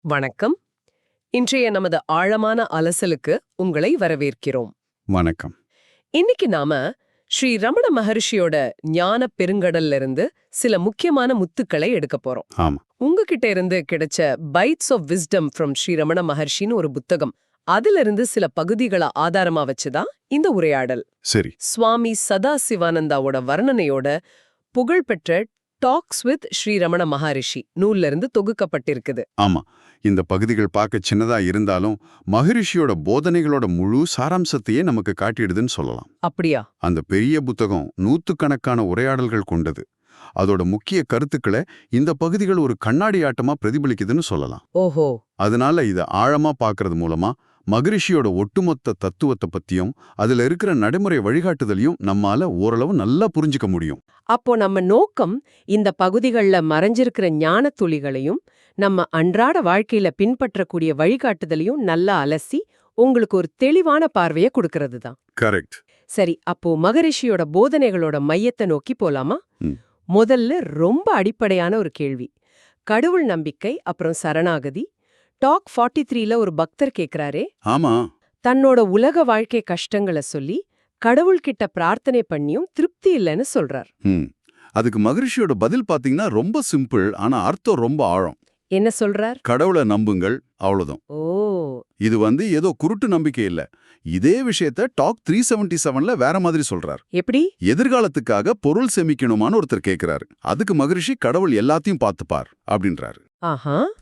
வணக்கம். இன்றைய நமது ஆழமான அலசலுக்கு உங்களை வரவேற்கிறோம். வணக்கம். இன்னைக்கு நாம ஸ்ரீ ரமண மகரிஷியோட ஞான பெருங்கடல்ல இருந்து சில முக்கியமான முத்துக்களை எடுக்க போறோம். ஆமா. உங்ககிட்ட இருந்து கிடைச்ச bites of wisdom from Sri Ramana மகர்ஷின்னு ஒரு புத்தகம். அதுல இருந்து சில பகுதிகளை ஆதாரமா வச்சுதான் இந்த உரையாடல். சரி. சுவாமி சதா சிவானந்தாவோட வர்ணனையோட புகழ்பெற்ற டாக்ஸ் வித் ஸ்ரீ ரமண மகரிஷி நூல்ல இருந்து தொகுக்கப்பட்டிருக்குது. ஆமா இந்த பகுதிகள் பார்க்க சின்னதா இருந்தாலும் மகரிஷியோட போதனைகளோட முழு சாராம்சத்தையே நமக்கு காட்டிடுதுன்னு சொல்லலாம். அப்படியா? அந்த பெரிய புத்தகம் நூத்துக்கணக்கான உரையாடல்கள் கொண்டது. அதோட முக்கிய கருத்துக்களை இந்த பகுதிகள் ஒரு கண்ணாடி ஆட்டமா பிரதிபலிக்குதுன்னு சொல்லலாம். ஓஹோ. அதனால இத ஆழமா பார்க்கறது மூலமா மகரிஷியோட ஒட்டுமொத்த தத்துவத்தை பத்தியும் அதுல இருக்கிற நடைமுறை வழிகாட்டுதலையும் நம்மால ஓரளவு நல்லா புரிஞ்சுக்க முடியும். அப்போ நம்ம நோக்கம் இந்த பகுதிகள்ல மறைஞ்சிருக்கிற ஞான துளிகளையும் நம்ம அன்றாட வாழ்க்கையில பின்பற்றக்கூடிய வழிகாட்டுதலையும் நல்லா அலசி உங்களுக்கு ஒரு தெளிவான பார்வையை கொடுக்கறது தான் கரெக்ட். சரி அப்போ மகரிஷியோட போதனைகளோட மையத்தை நோக்கி போலாமா. முதல்ல ரொம்ப அடிப்படையான ஒரு கேள்வி. கடவுள் நம்பிக்கை அப்புறம் சரணாகதி டாக் ஃபார்ட்டி த்ரீல ஒரு பக்தர் கேக்குறாரே. ஆமா. தன்னோட உலக வாழ்க்கை கஷ்டங்களை சொல்லி கடவுள்கிட்ட பிரார்த்தனை பண்ணியும் திருப்தி இல்லைன்னு சொல்றார். அதுக்கு மகரிஷியோட பதில் பாத்தீங்கன்னா ரொம்ப சிம்பிள் ஆனா அர்த்தம் ரொம்ப ஆழம். என்ன சொல்றார்? கடவுளை நம்புங்கள் அவ்வளவுதான். ஓ. இது வந்து ஏதோ குருட்டு நம்பிக்கை இல்ல. இதே விஷயத்த டாக் த்ரீ செவன்டி செவன்ல வேற மாதிரி சொல்றார். எப்படி? எதிர்காலத்துக்காக பொருள் சேமிக்கணுமான்னு ஒருத்தர் கேக்குறாரு. அதுக்கு மகரிஷி கடவுள் எல்லாத்தையும் பார்த்துப்பார் அப்படின்றாரு.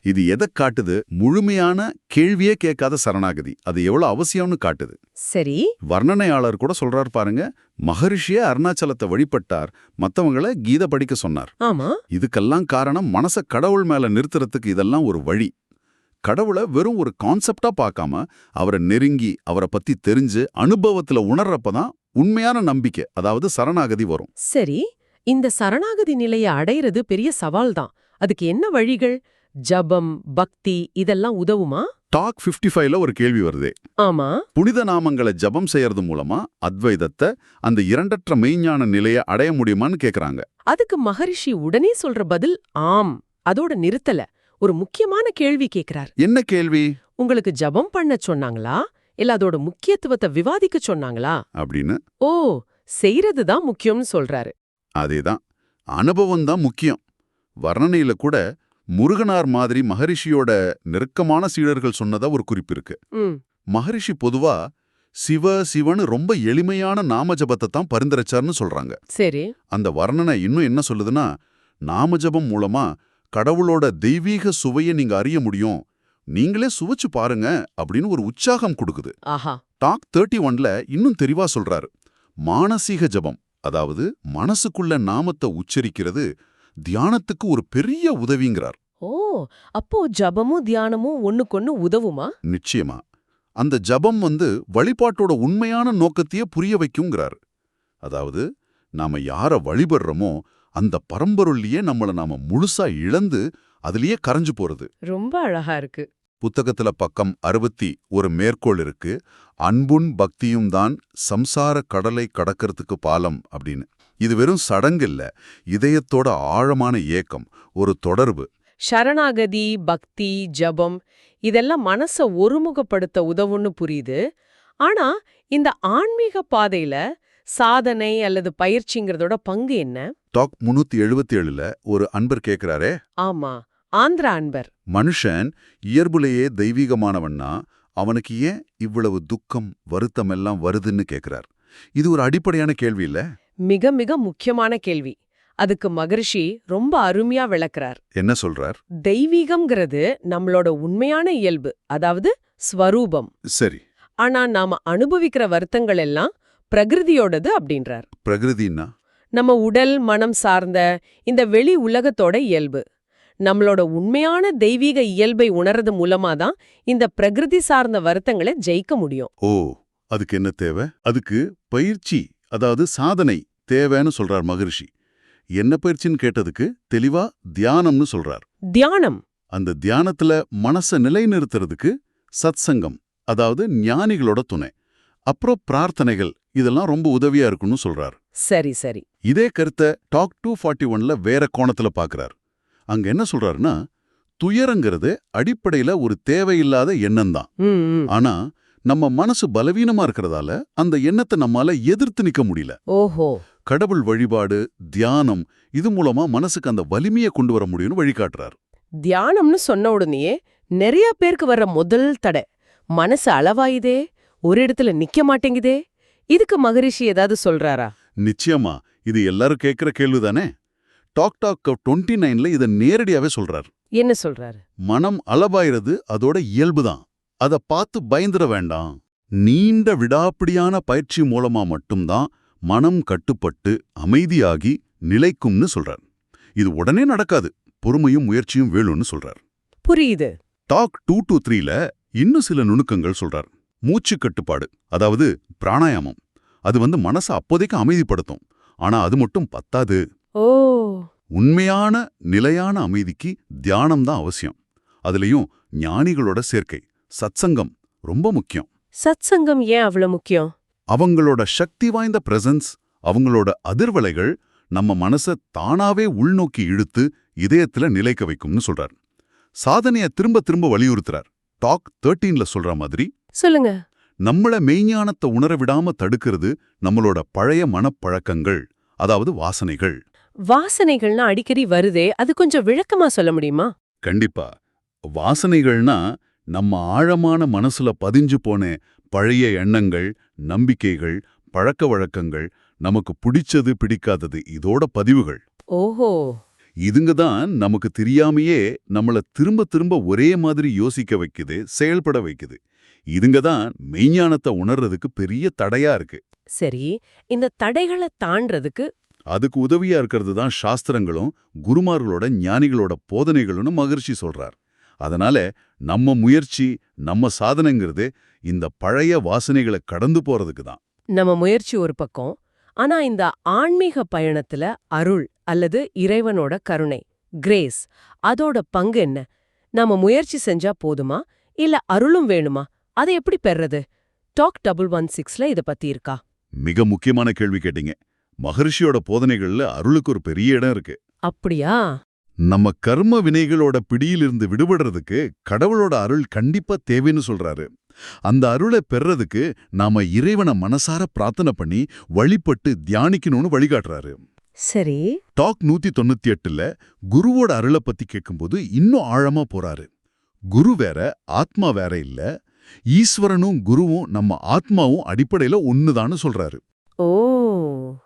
இது எதை காட்டுது? முழுமையான கேள்வியே கேட்காத சரணாகதி. அது எவ்வளவு அவசியம்னு காட்டுது. சரி. வர்ணனையாளர் கூட சொல்றார் பாருங்க. மகரிஷியே அருணாச்சலத்தை வழிபட்டார். மத்தவங்கள கீதை படிக்க சொன்னார். இதுக்கெல்லாம் காரணம் மனச கடவுள் மேல நிறுத்துறதுக்கு இதெல்லாம் ஒரு வழி. கடவுளை வெறும் ஒரு கான்செப்டா பார்க்காம அவரை நெருங்கி அவரை பத்தி தெரிஞ்சு அனுபவத்துல உணர்றப்பதான் உண்மையான நம்பிக்கை அதாவது சரணாகதி வரும். சரி இந்த சரணாகதி நிலையை அடையிறது பெரிய சவால் தான். அதுக்கு என்ன வழிகள்? ஜபம் பக்தி இதெல்லாம் உதவுமா? டாக் 55 ஃபைவ்ல ஒரு கேள்வி வருதே. ஆமா. புனித நாமங்களை ஜபம் செய்யறது மூலமா அத்வைதத்தை அந்த இரண்டற்ற மெய்ஞான நிலையை அடைய முடியுமான்னு கேக்குறாங்க. அதுக்கு மகரிஷி உடனே சொல்ற பதில் ஆம் அதோட நிறுத்தல. ஒரு முக்கியமான கேள்வி கேக்குறார். என்ன கேள்வி? உங்களுக்கு ஜபம் பண்ண சொன்னாங்களா? இல்ல அதோட முக்கியத்துவத்தை விவாதிக்க சொன்னாங்களா? அப்படின்னு. ஓ செய்யறது தான் முக்கியம்னு சொல்றாரு. அதேதான். அனுபவம் தான் முக்கியம். வர்ணனையில கூட முருகனார் மாதிரி மகரிஷியோட நெருக்கமான சீடர்கள் சொன்னதா ஒரு குறிப்பு இருக்கு. மகரிஷி பொதுவா சிவ சிவன்னு ரொம்ப எளிமையான நாம ஜபத்தை தான் பரிந்துரைச்சார்னு சொல்றாங்க. சரி. அந்த வர்ணனை இன்னும் என்ன சொல்லுதுன்னா நாம ஜபம் மூலமா கடவுளோட தெய்வீக சுவையை நீங்க அறிய முடியும். நீங்களே சுவைச்சு பாருங்க அப்படின்னு ஒரு உற்சாகம் கொடுக்குது. ஆஹா. டாக் தேர்ட்டி ஒன்ல இன்னும் தெளிவா சொல்றாரு. மானசீக ஜபம் அதாவது மனசுக்குள்ள நாமத்தை உச்சரிக்கிறது தியானத்துக்கு ஒரு பெரிய உதவிங்கிறார். ஓ அப்போ ஜபமும் தியானமும் ஒண்ணுக்கொன்னு உதவுமா? நிச்சயமா. அந்த ஜபம் வந்து வழிபாட்டோட உண்மையான நோக்கத்தையே புரிய வைக்குங்கிறார். அதாவது நாம யார வழிபடுறோமோ அந்த பரம்பொருள்லயே நம்மள நாம முழுசா இழந்து அதுலயே கரைஞ்சு போறது. ரொம்ப அழகா இருக்கு. புத்தகத்துல பக்கம் அறுபத்தி ஒரு மேற்கோள் இருக்கு. அன்பும் பக்தியும் தான் சம்சார கடலை கடக்கிறதுக்கு பாலம் அப்படின்னு. இது வெறும் சடங்கு இல்ல இதயத்தோட ஆழமான ஏக்கம் ஒரு தொடர்பு. சரணாகதி பக்தி ஜபம் இதெல்லாம் மனச ஒருமுகப்படுத்த உதவுன்னு புரியுது. ஆனா இந்த ஆன்மீக பாதையில சாதனை அல்லது பயிற்சிங்கிறதோட பங்கு என்ன? டாக் முன்னூத்தி எழுபத்தி ஏழுல ஒரு அன்பர் கேக்குறாரே. ஆமா ஆந்திரா அன்பர். மனுஷன் இயல்புலேயே தெய்வீகமானவன்னா அவனுக்கு ஏன் இவ்வளவு துக்கம் வருத்தம் எல்லாம் வருதுன்னு கேக்குறார். இது ஒரு அடிப்படையான கேள்வி இல்ல? மிக மிக முக்கியமான கேள்வி. அதுக்கு மகரிஷி ரொம்ப அருமையா விளக்குறார். என்ன சொல்றார்? தெய்வீகம்ங்கிறது நம்மளோட உண்மையான இயல்பு அதாவது ஸ்வரூபம். சரி. ஆனா நாம அனுபவிக்கிற வருத்தங்கள் எல்லாம் பிரகிருதியோடது அப்படின்றார். பிரகிருதின்னா? நம்ம உடல் மனம் சார்ந்த இந்த வெளி உலகத்தோட இயல்பு. நம்மளோட உண்மையான தெய்வீக இயல்பை உணர்றது மூலமா தான் இந்த பிரகிருதி சார்ந்த வருத்தங்களை ஜெயிக்க முடியும். ஓ அதுக்கு என்ன தேவை? அதுக்கு பயிற்சி அதாவது சாதனை தேவைன்னு சொல்றார் மகரிஷி. என்ன பயிற்சின்னு கேட்டதுக்கு தெளிவா தியானம்னு சொல்றார். தியானம். அந்த தியானத்துல மனச நிலைநிறுத்துறதுக்கு சத்சங்கம் அதாவது ஞானிகளோட துணை. அப்புறம் பிரார்த்தனைகள் இதெல்லாம் ரொம்ப உதவியா இருக்குன்னு சொல்றார். சரி சரி. இதே கருத்தை டாக் டூ ஃபார்ட்டி ஒன்ல வேற கோணத்துல பார்க்கறார் அங்க என்ன சொல்றாருன்னா துயரங்கிறது அடிப்படையில ஒரு தேவையில்லாத எண்ணம் தான். ஆனா நம்ம மனசு பலவீனமா இருக்கிறதால அந்த எண்ணத்தை நம்மால எதிர்த்து நிக்க முடியல. ஓஹோ. கடவுள் வழிபாடு தியானம் இது மூலமா மனசுக்கு அந்த வலிமையை கொண்டு வர முடியும்னு வழிகாட்டுறார். தியானம்னு சொன்ன உடனேயே நிறைய பேருக்கு வர்ற முதல் தடை மனசு அளவாயுதே ஒரு இடத்துல நிக்க மாட்டேங்குதே. இதுக்கு மகரிஷி ஏதாவது சொல்றாரா? நிச்சயமா இது எல்லாரும் கேட்கிற கேள்விதானே? டாக் டாக் டுவெண்ட்டி நைன்ல இதை நேரடியாவே சொல்றார். என்ன சொல்றாரு? மனம் அளவாயிறது அதோட இயல்புதான். அத பார்த்து பயந்துட வேண்டாம். நீண்ட விடாப்பிடியான பயிற்சி மூலமா மட்டும்தான் மனம் கட்டுப்பட்டு அமைதியாகி நிலைக்கும்னு சொல்றார். இது உடனே நடக்காது. பொறுமையும் முயற்சியும் வேணும்னு சொல்றார். புரியுது. டாக் டூ டூ த்ரீல இன்னும் சில நுணுக்கங்கள் சொல்றார். மூச்சு கட்டுப்பாடு அதாவது பிராணாயாமம். அது வந்து மனசை அப்போதைக்கு அமைதிப்படுத்தும். ஆனா அது மட்டும் பத்தாது. ஓ. உண்மையான நிலையான அமைதிக்கு தியானம் தான் அவசியம். அதுலயும் ஞானிகளோட சேர்க்கை சத்சங்கம் ரொம்ப முக்கியம். சத்சங்கம் ஏன் அவ்வளவு முக்கியம்? அவங்களோட சக்தி வாய்ந்த பிரசன்ஸ் அவங்களோட அதிர்வலைகள் நம்ம மனச தானாவே உள்நோக்கி இழுத்து இதயத்துல நிலைக்க வைக்கும்னு சொல்றார். சாதனைய திரும்ப திரும்ப வலியுறுத்துறார். டாக் தேர்ட்டீன்ல சொல்ற மாதிரி சொல்லுங்க. நம்மள மெய்ஞானத்தை உணர விடாம தடுக்கிறது நம்மளோட பழைய மனப்பழக்கங்கள் அதாவது வாசனைகள். வாசனைகள்னா அடிக்கடி வருதே அது கொஞ்சம் விளக்கமா சொல்ல முடியுமா? கண்டிப்பா. வாசனைகள்னா நம்ம ஆழமான மனசுல பதிஞ்சு போன பழைய எண்ணங்கள் நம்பிக்கைகள் பழக்க வழக்கங்கள் நமக்கு பிடிச்சது பிடிக்காதது இதோட பதிவுகள். ஓஹோ. இதுங்க தான் நமக்கு தெரியாமையே நம்மள திரும்ப திரும்ப ஒரே மாதிரி யோசிக்க வைக்குது செயல்பட வைக்குது. இதுங்க தான் மெய்ஞானத்தை உணர்றதுக்கு பெரிய தடையா இருக்கு. சரி இந்த தடைகளை தாண்டறதுக்கு அதுக்கு உதவியா இருக்கிறது தான் சாஸ்திரங்களும் குருமார்களோட ஞானிகளோட போதனைகளும்னு மகிழ்ச்சி சொல்றார். அதனால நம்ம முயற்சி நம்ம சாதனைங்கிறது இந்த பழைய வாசனைகளை கடந்து போறதுக்கு தான். நம்ம முயற்சி ஒரு பக்கம் ஆனா இந்த ஆன்மீக பயணத்துல அருள் அல்லது இறைவனோட கருணை கிரேஸ் அதோட பங்கு என்ன? நாம முயற்சி செஞ்சா போதுமா? இல்ல அருளும் வேணுமா? அதை எப்படி பெறது டாக் டபுள் ஒன் சிக்ஸ்ல இத பத்தி இருக்கா? மிக முக்கியமான கேள்வி கேட்டீங்க. மகரிஷியோட போதனைகள்ல அருளுக்கு ஒரு பெரிய இடம் இருக்கு. அப்படியா? நம்ம கர்ம வினைகளோட பிடியிலிருந்து விடுபடுறதுக்கு கடவுளோட அருள் கண்டிப்பா தேவைன்னு சொல்றாரு. அந்த அருளை பெறறதுக்கு நாம இறைவனை மனசார பிரார்த்தனை பண்ணி வழிபட்டு தியானிக்கணும்னு வழிகாட்டுறாரு. சரி. டாக் நூத்தி தொண்ணூத்தி எட்டுல குருவோட அருளை பத்தி கேட்கும்போது இன்னும் ஆழமா போறாரு. குரு வேற ஆத்மா வேற இல்ல. ஈஸ்வரனும் குருவும் நம்ம ஆத்மாவும் அடிப்படையில ஒண்ணுதான்னு சொல்றாரு. ஓ.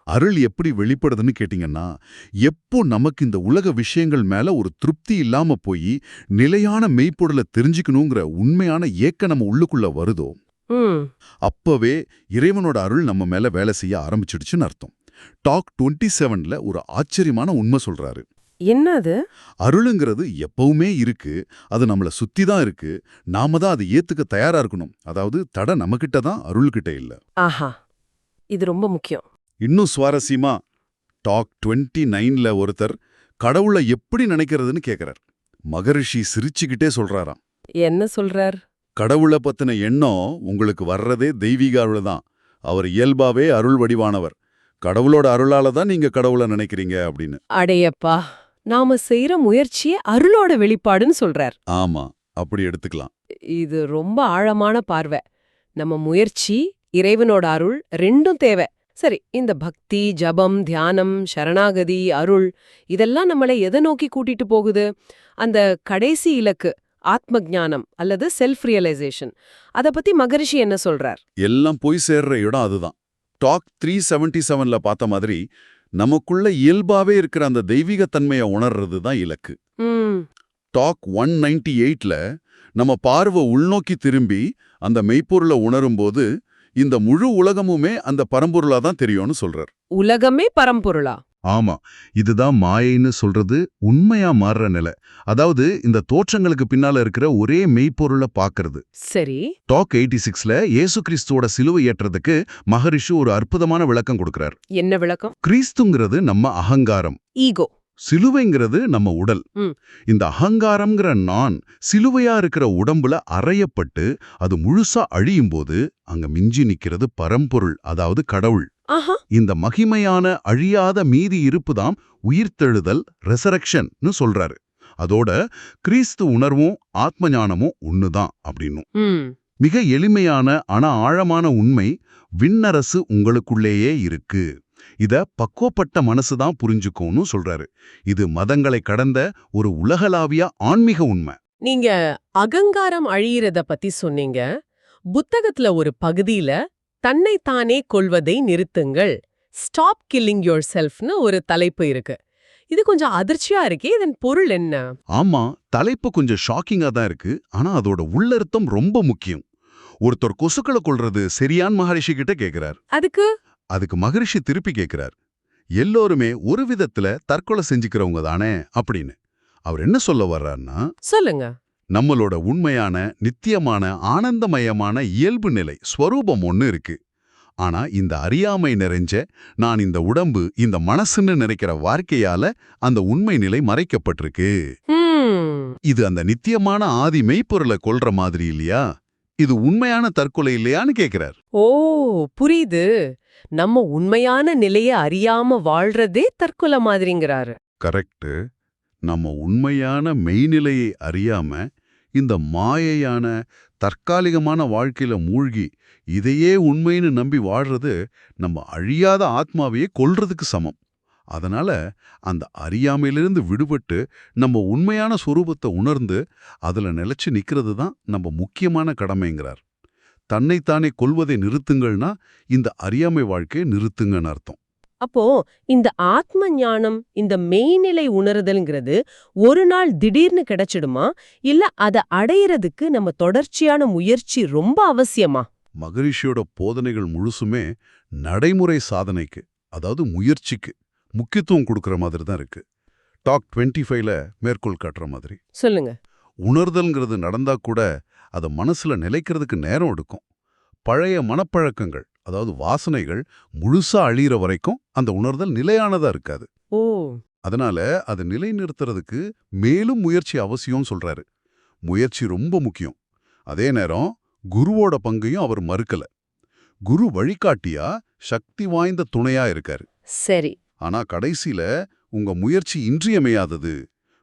அருள் எப்படி வெளிப்படுதுன்னு கேட்டிங்கன்னா எப்போ நமக்கு இந்த உலக விஷயங்கள் மேல ஒரு திருப்தி இல்லாம போய் நிலையான மெய்ப்பொருளை தெரிஞ்சுக்கணுங்கிற உண்மையான ஏக்க நம்ம உள்ளுக்குள்ள வருதோ அப்பவே இறைவனோட அருள் நம்ம மேல வேலை செய்ய ஆரம்பிச்சிடுச்சுன்னு அர்த்தம். டாக் டுவெண்ட்டி செவன்ல ஒரு ஆச்சரியமான உண்மை சொல்றாரு. என்னது? அருளுங்கிறது எப்பவுமே இருக்கு. அது நம்மள சுத்தி தான் இருக்கு. நாம தான் அதை ஏத்துக்க தயாரா இருக்கணும். அதாவது தடை நம்மகிட்ட தான் அருள்கிட்ட இல்ல. ஆஹா. இது ரொம்ப முக்கியம். இன்னும் சுவாரஸ்யமா டாக் டுவெண்ட்டி நைன்ல ஒருத்தர் கடவுளை எப்படி நினைக்கிறதுன்னு கேக்குறார். மகரிஷி சிரிச்சுக்கிட்டே சொல்றாராம். என்ன சொல்றார்? கடவுளை பத்தின எண்ணம் உங்களுக்கு வர்றதே தெய்வீக அருள் தான். அவர் இயல்பாவே அருள் வடிவானவர். கடவுளோட அருளால தான் நீங்க கடவுளை நினைக்கிறீங்க அப்படின்னு. அடையப்பா. நாம செய்யற முயற்சியே அருளோட வெளிப்பாடுன்னு சொல்றார். ஆமா அப்படி எடுத்துக்கலாம். இது ரொம்ப ஆழமான பார்வை. நம்ம முயற்சி இறைவனோட அருள் ரெண்டும் தேவை. சரி இந்த பக்தி ஜபம் தியானம் சரணாகதி அருள் இதெல்லாம் நம்மளை எதை நோக்கி கூட்டிட்டு போகுது? அந்த கடைசி இலக்கு ஆத்ம ஞானம் அல்லது செல்ஃப் ரியலைசேஷன் அத பத்தி மகரிஷி என்ன சொல்றார்? எல்லாம் போய் சேர்ற இடம் அதுதான். டாக் த்ரீ செவன்டி செவன்ல பார்த்த மாதிரி நமக்குள்ள இயல்பாவே இருக்கிற அந்த தெய்வீகத்தன்மையை உணர்றது தான் இலக்கு. டாக் ஒன் நைன்டி எயிட்ல நம்ம பார்வை உள்நோக்கி திரும்பி அந்த மெய்ப்பொருளை உணரும்போது இந்த முழு உலகமுமே அந்த பரம்பொருளா தான் தெரியும்னு சொல்றார். உலகமே பரம்பொருளா? ஆமா இதுதான் மாயைன்னு சொல்றது உண்மையா மாறுற நிலை. அதாவது இந்த தோற்றங்களுக்கு பின்னால இருக்கிற ஒரே மெய்ப்பொருளை பார்க்கறது சரி. டாக் எயிட்டி சிக்ஸ்ல இயேசு கிறிஸ்துவோட சிலுவை ஏற்றதுக்கு மகரிஷி ஒரு அற்புதமான விளக்கம் கொடுக்கிறார். என்ன விளக்கம்? கிறிஸ்துங்கிறது நம்ம அகங்காரம். ஈகோ சிலுவைங்கிறது நம்ம உடல். இந்த அகங்காரம்ங்கிற நான் சிலுவையா இருக்கிற உடம்புல அறையப்பட்டு அது முழுசா அழியும் போது அங்க மிஞ்சி நிக்கிறது பரம்பொருள் அதாவது கடவுள். இந்த மகிமையான அழியாத மீதி இருப்புதாம் உயிர்த்தெழுதல் ரெசரக்ஷன்னு சொல்றாரு. அதோட கிறிஸ்து உணர்வும் ஆத்ம ஞானமும் ஒண்ணுதான் அப்படின்னும் ம். மிக எளிமையான ஆனா ஆழமான உண்மை விண்ணரசு உங்களுக்குள்ளேயே இருக்கு. இத பக்குவப்பட்ட மனசு தான் புரிஞ்சுக்கும்னு சொல்றாரு. இது மதங்களை கடந்த ஒரு உலகளாவிய ஆன்மீக உண்மை. நீங்க அகங்காரம் அழியிறத பத்தி சொன்னீங்க. புத்தகத்துல ஒரு பகுதியில தன்னைத்தானே கொள்வதை நிறுத்துங்கள். ஸ்டாப் கில்லிங் யோர் செல்ஃப்னு ஒரு தலைப்பு இருக்கு. இது கொஞ்சம் அதிர்ச்சியா இருக்கே இதன் பொருள் என்ன? ஆமா தலைப்பு கொஞ்சம் ஷாக்கிங்கா தான் இருக்கு. ஆனா அதோட உள்ளர்த்தம் ரொம்ப முக்கியம். ஒருத்தர் கொசுக்களை கொள்றது சரியான் மகரிஷி கிட்ட கேக்குறார். அதுக்கு? அதுக்கு மகரிஷி திருப்பி கேக்குறார். எல்லோருமே ஒரு விதத்துல தற்கொலை செஞ்சுக்கிறவங்க தானே அப்படின்னு. அவர் என்ன சொல்ல வர்றாருன்னா சொல்லுங்க. நம்மளோட உண்மையான நித்தியமான ஆனந்தமயமான இயல்பு நிலை ஸ்வரூபம் ஒண்ணு இருக்கு. ஆனா இந்த அறியாமை நிறைஞ்ச நான் இந்த உடம்பு இந்த மனசுன்னு நினைக்கிற வாழ்க்கையால அந்த உண்மை நிலை மறைக்கப்பட்டிருக்கு. இது அந்த நித்தியமான ஆதி மெய்ப்பொருளை கொல்ற மாதிரி இல்லையா? இது உண்மையான தற்கொலை இல்லையான்னு கேக்குறார். ஓ புரியுது. நம்ம உண்மையான நிலைய அறியாம வாழ்றதே தற்கொலை மாதிரிங்கிறாரு. கரெக்ட் நம்ம உண்மையான மெய்நிலையை அறியாம இந்த மாயையான தற்காலிகமான வாழ்க்கையில மூழ்கி இதையே உண்மைன்னு நம்பி வாழ்றது நம்ம அழியாத ஆத்மாவையே கொல்றதுக்கு சமம். அதனால அந்த அறியாமையிலிருந்து விடுபட்டு நம்ம உண்மையான சுரூபத்தை உணர்ந்து அதுல நிலச்சி நிற்கிறது தான் நம்ம முக்கியமான கடமைங்கிறார். தன்னைத்தானே கொல்வதை நிறுத்துங்கள்னா இந்த அறியாமை வாழ்க்கையை நிறுத்துங்கன்னு அர்த்தம். அப்போ இந்த ஆத்ம ஞானம் இந்த மெய்நிலை உணருதல்ங்கிறது ஒரு நாள் திடீர்னு கிடைச்சிடுமா? இல்ல அத அடையறதுக்கு நம்ம தொடர்ச்சியான முயற்சி ரொம்ப அவசியமா? மகரிஷியோட போதனைகள் முழுசுமே நடைமுறை சாதனைக்கு அதாவது முயற்சிக்கு முக்கியத்துவம் கொடுக்கிற மாதிரி தான் இருக்கு. டாக் டுவெண்ட்டி ஃபைவ்ல மேற்கோள் காட்டுற மாதிரி. சொல்லுங்க. உணர்தல்ங்கிறது நடந்தா கூட அதை மனசுல நிலைக்கிறதுக்கு நேரம் எடுக்கும். பழைய மனப்பழக்கங்கள் அதாவது வாசனைகள் முழுசா அழியிற வரைக்கும் அந்த உணர்தல் நிலையானதா இருக்காது. ஓ. அதனால அதை நிலைநிறுத்துறதுக்கு மேலும் முயற்சி அவசியம் சொல்றாரு. முயற்சி ரொம்ப முக்கியம். அதே நேரம் குருவோட பங்கையும் அவர் மறுக்கல. குரு வழிகாட்டியா சக்தி வாய்ந்த துணையா இருக்காரு. சரி. ஆனா கடைசியில உங்க முயற்சி இன்றியமையாதது.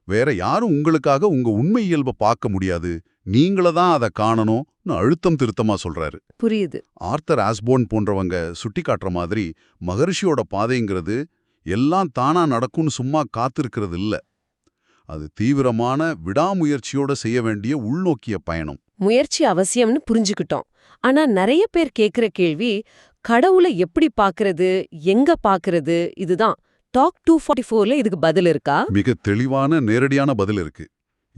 வேற யாரும் உங்களுக்காக உங்க உண்மை இயல்பை பார்க்க முடியாது. நீங்கள தான் அதை காணணும்னு அழுத்தம் திருத்தமா சொல்றாரு. புரியுது. ஆர்த்தர் ஆஸ்போர்ன் போன்றவங்க சுட்டி காட்டுற மாதிரி மகரிஷியோட பாதைங்கிறது எல்லாம் தானா நடக்கும்னு சும்மா காத்திருக்கிறது இல்ல. அது தீவிரமான விடாமுயற்சியோட செய்ய வேண்டிய உள்நோக்கிய பயணம். முயற்சி அவசியம்னு புரிஞ்சுக்கிட்டோம். ஆனா நிறைய பேர் கேக்குற கேள்வி கடவுளை எப்படி பாக்குறது எங்க பாக்குறது இதுதான். டாக் டூ ஃபார்ட்டி ஃபோர்ல இதுக்கு பதில் இருக்கா? மிக தெளிவான நேரடியான பதில் இருக்கு.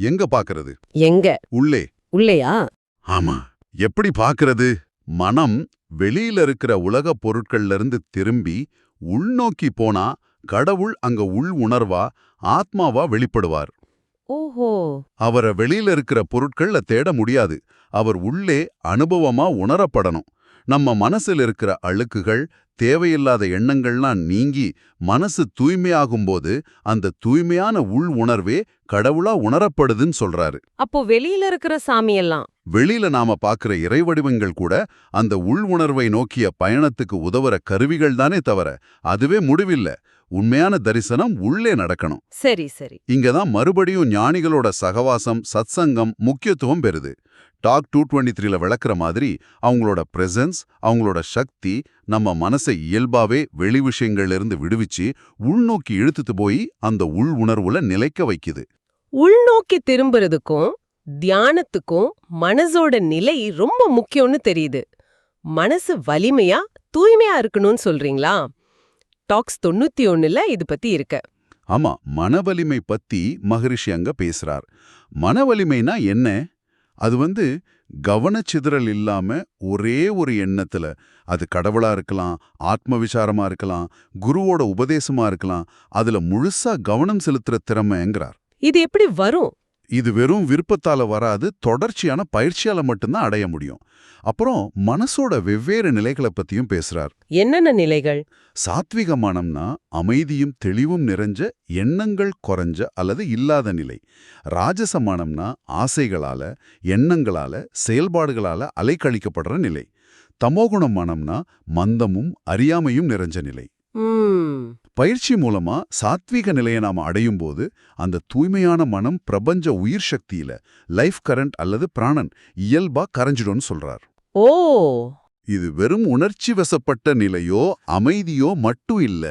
எங்க பாக்குறது? எங்க? உள்ளே. உள்ளையா? ஆமா. எப்படி பாக்குறது? மனம் வெளியில இருக்கிற உலகப் பொருட்கள்ல இருந்து திரும்பி உள்நோக்கி போனா கடவுள் அங்க உள் உணர்வா ஆத்மாவா வெளிப்படுவார். ஓஹோ. அவரை வெளியில இருக்கிற பொருட்கள்ல தேட முடியாது. அவர் உள்ளே அனுபவமா உணரப்படணும். நம்ம மனசுல இருக்கிற அழுக்குகள் தேவையில்லாத எண்ணங்கள்லாம் நீங்கி மனசு தூய்மையாகும்போது அந்த தூய்மையான உள் உணர்வே கடவுளா உணரப்படுதுன்னு சொல்றாரு. அப்போ வெளியில இருக்கிற சாமியெல்லாம்? வெளியில நாம பாக்குற இறைவடிவங்கள் கூட அந்த உள் உணர்வை நோக்கிய பயணத்துக்கு உதவுற கருவிகள் தானே தவிர அதுவே முடிவில்ல. உண்மையான தரிசனம் உள்ளே நடக்கணும். சரி சரி. இங்கதான் மறுபடியும் ஞானிகளோட சகவாசம் சத்சங்கம் முக்கியத்துவம் பெறுது. டாக் டூ டுவெண்ட்டி த்ரீல விளக்குற மாதிரி அவங்களோட பிரசன்ஸ் அவங்களோட சக்தி நம்ம மனசை இயல்பாவே வெளி விஷயங்கள்ல இருந்து விடுவிச்சு உள்நோக்கி இழுத்துட்டு போய் அந்த உள் உணர்வுல நிலைக்க வைக்குது. உள்நோக்கி திரும்புறதுக்கும் தியானத்துக்கும் மனசோட நிலை ரொம்ப முக்கியம்னு தெரியுது. மனசு வலிமையா தூய்மையா இருக்கணும்னு சொல்றீங்களா? டாக்ஸ் தொண்ணூத்தி ஒண்ணுல இது பத்தி இருக்கு. ஆமா மனவலிமை பத்தி மகரிஷி அங்க பேசுறார். மனவலிமைனா என்ன? அது வந்து கவனச்சிதறல் இல்லாம ஒரே ஒரு எண்ணத்துல. அது கடவுளா இருக்கலாம் ஆத்ம விசாரமா இருக்கலாம் குருவோட உபதேசமா இருக்கலாம் அதுல முழுசா கவனம் செலுத்துற திறமைங்கிறார். இது எப்படி வரும்? இது வெறும் விருப்பத்தால வராது தொடர்ச்சியான பயிற்சியால மட்டும்தான் அடைய முடியும். அப்புறம் மனசோட வெவ்வேறு நிலைகளை பத்தியும் பேசுறார். என்னென்ன நிலைகள்? சாத்விக மனம்னா அமைதியும் தெளிவும் நிறைஞ்ச எண்ணங்கள் குறைஞ்ச அல்லது இல்லாத நிலை. ராஜச மனம்னா ஆசைகளால எண்ணங்களால செயல்பாடுகளால அலைக்கழிக்கப்படுற நிலை. தமோகுண மனம்னா மந்தமும் அறியாமையும் நிறைஞ்ச நிலை. பயிற்சி மூலமா சாத்வீக நிலையை நாம அடையும் போது அந்த தூய்மையான மனம் பிரபஞ்ச உயிர் சக்தியில லைஃப் கரண்ட் அல்லது பிராணன் இயல்பா கரைஞ்சிடும்னு சொல்றார். ஓ. இது வெறும் உணர்ச்சி வசப்பட்ட நிலையோ அமைதியோ மட்டும் இல்ல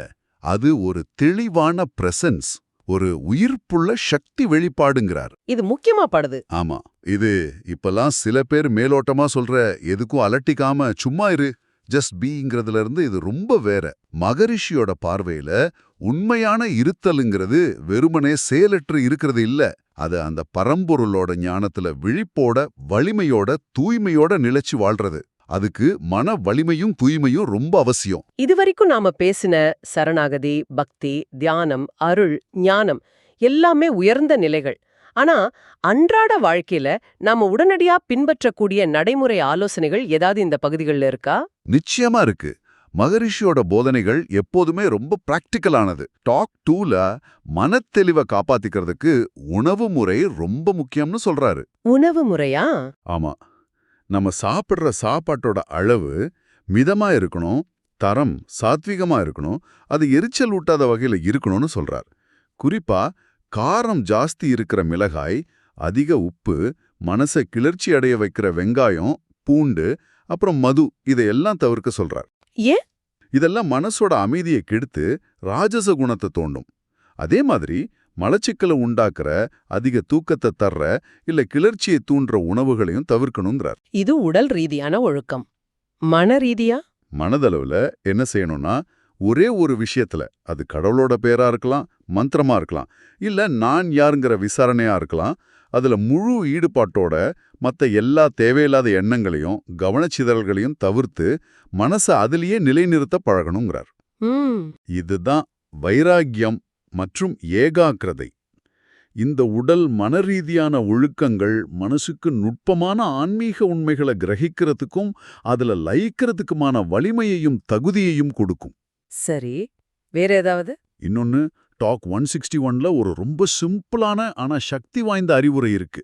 அது ஒரு தெளிவான பிரசன்ஸ் ஒரு உயிர்ப்புள்ள சக்தி வெளிப்பாடுங்கிறார். இது முக்கியமா படுது. ஆமா இது இப்பெல்லாம் சில பேர் மேலோட்டமா சொல்ற எதுக்கும் அலட்டிக்காம சும்மா இரு. ஜஸ்ட் பீங்கிறதுல இருந்து இது ரொம்ப வேற. மகரிஷியோட பார்வையில உண்மையான இருத்தலுங்கிறது வெறுமனே செயலற்று இருக்கிறது இல்ல. அது அந்த பரம்பொருளோட ஞானத்துல விழிப்போட வலிமையோட தூய்மையோட நிலைச்சு வாழ்றது. அதுக்கு மன வலிமையும் தூய்மையும் ரொம்ப அவசியம். இதுவரைக்கும் நாம பேசின சரணாகதி பக்தி தியானம் அருள் ஞானம் எல்லாமே உயர்ந்த நிலைகள். ஆனா அன்றாட வாழ்க்கையில நாம உடனடியா பின்பற்றக்கூடிய நடைமுறை ஆலோசனைகள் ஏதாவது இந்த பகுதிகளில் இருக்கா? நிச்சயமா இருக்கு. மகரிஷியோட போதனைகள் எப்போதுமே ரொம்ப பிராக்டிக்கலானது. டாக் டூல மனத்தெளிவை காப்பாத்திக்கிறதுக்கு உணவு முறை ரொம்ப முக்கியம்னு சொல்றாரு. உணவு முறையா? ஆமா. நம்ம சாப்பிடுற சாப்பாட்டோட அளவு மிதமா இருக்கணும் தரம் சாத்விகமா இருக்கணும் அது எரிச்சல் ஊட்டாத வகையில இருக்கணும்னு சொல்றார். குறிப்பா காரம் ஜாஸ்தி இருக்கிற மிளகாய் அதிக உப்பு மனசை கிளர்ச்சி அடைய வைக்கிற வெங்காயம் பூண்டு அப்புறம் மது இதையெல்லாம் தவிர்க்க சொல்றார். ஏன்? இதெல்லாம் மனசோட அமைதியை கெடுத்து ராஜச குணத்தை தோண்டும். அதே மாதிரி மலச்சிக்கலை உண்டாக்குற அதிக தூக்கத்தை தர்ற இல்ல கிளர்ச்சியை தூண்டுற உணவுகளையும் தவிர்க்கணுங்கிறார். இது உடல் ரீதியான ஒழுக்கம். மன ரீதியா? மனதளவுல என்ன செய்யணும்னா ஒரே ஒரு விஷயத்துல அது கடவுளோட பேரா இருக்கலாம் மந்திரமா இருக்கலாம் இல்ல நான் யாருங்கிற விசாரணையா இருக்கலாம் அதுல முழு ஈடுபாட்டோட மத்த எல்லா தேவையில்லாத எண்ணங்களையும் கவனச்சிதறல்களையும் தவிர்த்து மனசை அதிலேயே நிலைநிறுத்த பழகணுங்கிறார். இதுதான் வைராக்கியம் மற்றும் ஏகாக்கிரதை. இந்த உடல் மனரீதியான ஒழுக்கங்கள் மனசுக்கு நுட்பமான ஆன்மீக உண்மைகளை கிரகிக்கிறதுக்கும் அதுல லயிக்கிறதுக்குமான வலிமையையும் தகுதியையும் கொடுக்கும். சரி வேற ஏதாவது? இன்னொன்னு டாக் ஒன் சிக்ஸ்டி ஒன்ல ஒரு ரொம்ப சிம்பிளான ஆனா சக்தி வாய்ந்த அறிவுரை இருக்கு.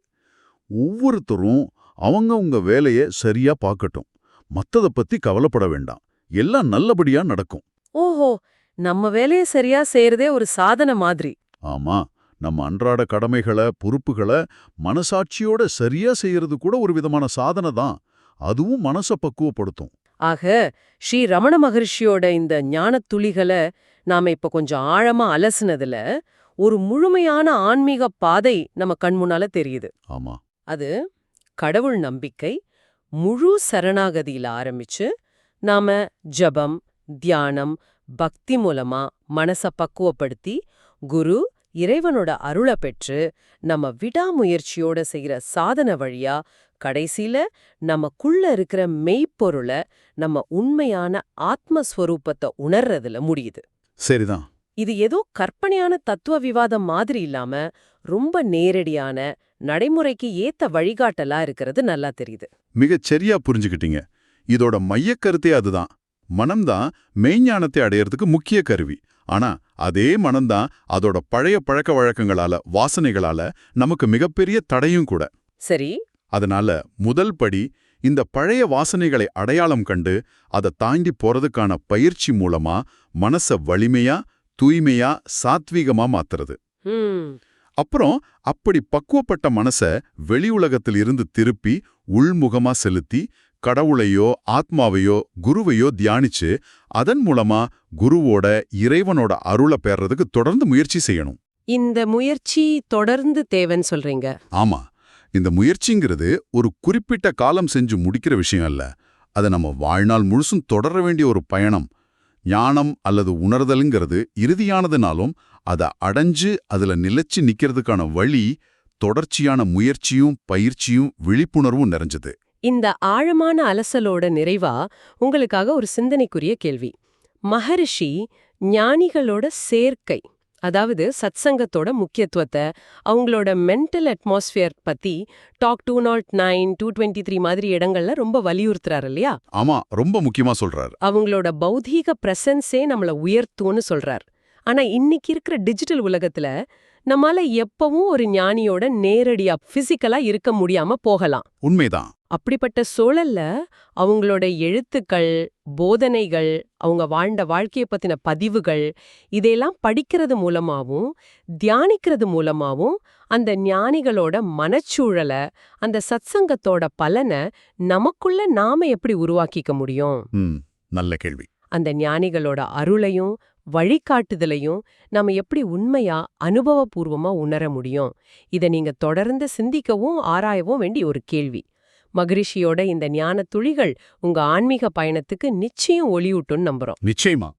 ஒவ்வொருத்தரும் அவங்க உங்க வேலையை சரியா பார்க்கட்டும் மத்தத பத்தி கவலைப்பட வேண்டாம். எல்லாம் நல்லபடியா நடக்கும். ஓஹோ நம்ம வேலையை சரியா செய்யறதே ஒரு சாதனை மாதிரி. ஆமா நம்ம அன்றாட கடமைகளை பொறுப்புகளை மனசாட்சியோட சரியா செய்யறது கூட ஒரு விதமான சாதனை தான். அதுவும் மனச பக்குவப்படுத்தும். ஆக ஸ்ரீ ரமண மகரிஷியோட இந்த ஞானத் துளிகளை நாம இப்ப கொஞ்சம் ஆழமா அலசுனதுல ஒரு முழுமையான ஆன்மீக பாதை நம்ம கண் முன்னால தெரியுது. ஆமா. அது கடவுள் நம்பிக்கை முழு சரணாகதியில ஆரம்பிச்சு நாம ஜபம் தியானம் பக்தி மூலமா மனச பக்குவப்படுத்தி குரு இறைவனோட அருளை பெற்று நம்ம விடாமுயற்சியோட செய்யற சாதனை வழியா கடைசியில நமக்குள்ள இருக்கிற மெய்ப்பொருளை நம்ம உண்மையான ஆத்மஸ்வரூபத்தை உணர்றதுல முடியுது. சரிதான். இது ஏதோ கற்பனையான தத்துவ விவாதம் மாதிரி இல்லாம ரொம்ப நேரடியான நடைமுறைக்கு ஏத்த வழிகாட்டலா இருக்கிறது நல்லா தெரியுது. மிகச் சரியா புரிஞ்சுக்கிட்டீங்க. இதோட மையக்கருத்தே அதுதான். மனம்தான் மெய்ஞானத்தை அடையறதுக்கு முக்கிய கருவி. ஆனா அதே மனம்தான் அதோட பழைய பழக்க வழக்கங்களால வாசனைகளால நமக்கு மிகப்பெரிய தடையும் கூட. சரி. அதனால முதல் படி இந்த பழைய வாசனைகளை அடையாளம் கண்டு அதை தாண்டி போறதுக்கான பயிற்சி மூலமா மனச வலிமையா தூய்மையா சாத்வீகமா மாத்துறது. அப்புறம் அப்படி பக்குவப்பட்ட மனச வெளி உலகத்தில் இருந்து திருப்பி உள்முகமா செலுத்தி கடவுளையோ ஆத்மாவையோ குருவையோ தியானிச்சு அதன் மூலமா குருவோட இறைவனோட அருளை பெறறதுக்கு தொடர்ந்து முயற்சி செய்யணும். இந்த முயற்சி தொடர்ந்து தேவைன்னு சொல்றீங்க. ஆமா. இந்த முயற்சிங்கிறது ஒரு குறிப்பிட்ட காலம் செஞ்சு முடிக்கிற விஷயம் அல்ல. அது நம்ம வாழ்நாள் முழுசும் தொடர வேண்டிய ஒரு பயணம். ஞானம் அல்லது உணர்தலுங்கிறது இறுதியானதுனாலும் அதை அடைஞ்சு அதுல நிலைச்சு நிக்கிறதுக்கான வழி தொடர்ச்சியான முயற்சியும் பயிற்சியும் விழிப்புணர்வும் நிறைஞ்சது. இந்த ஆழமான அலசலோட நிறைவா உங்களுக்காக ஒரு சிந்தனைக்குரிய கேள்வி. மகரிஷி ஞானிகளோட சேர்க்கை அதாவது சத்சங்கத்தோட முக்கியத்துவத்தை அவங்களோட மென்டல் அட்மாஸ்பியர் பத்தி talk two nought nine to twenty three மாதிரி இடங்கள்ல ரொம்ப வலியுறுத்துறாரு இல்லையா? ஆமா ரொம்ப முக்கியமா சொல்றாரு. அவங்களோட பௌதீக பிரசன்ஸே நம்மள உயர்த்தும்னு சொல்றார். ஆனா இன்னைக்கு இருக்கிற டிஜிட்டல் உலகத்துல நம்மால எப்பவும் ஒரு ஞானியோட நேரடியா பிசிக்கலா இருக்க முடியாம போகலாம். உண்மைதான். அப்படிப்பட்ட சூழல்ல அவங்களோட எழுத்துக்கள் போதனைகள் அவங்க வாழ்ந்த வாழ்க்கைய பத்தின பதிவுகள் இதையெல்லாம் படிக்கிறது மூலமாவும் தியானிக்கிறது மூலமாவும் அந்த ஞானிகளோட மனச்சூழல அந்த சத்சங்கத்தோட பலனை நமக்குள்ள நாம எப்படி உருவாக்கிக்க முடியும்? நல்ல கேள்வி. அந்த ஞானிகளோட அருளையும் வழிகாட்டுதலையும் நாம எப்படி உண்மையா அனுபவபூர்வமா உணர முடியும்? இத நீங்க தொடர்ந்து சிந்திக்கவும் ஆராயவும் வேண்டிய ஒரு கேள்வி. மகரிஷியோட இந்த ஞான துளிகள் உங்க ஆன்மீக பயணத்துக்கு நிச்சயம் ஒளியூட்டும்னு நம்புறோம். நிச்சயமா.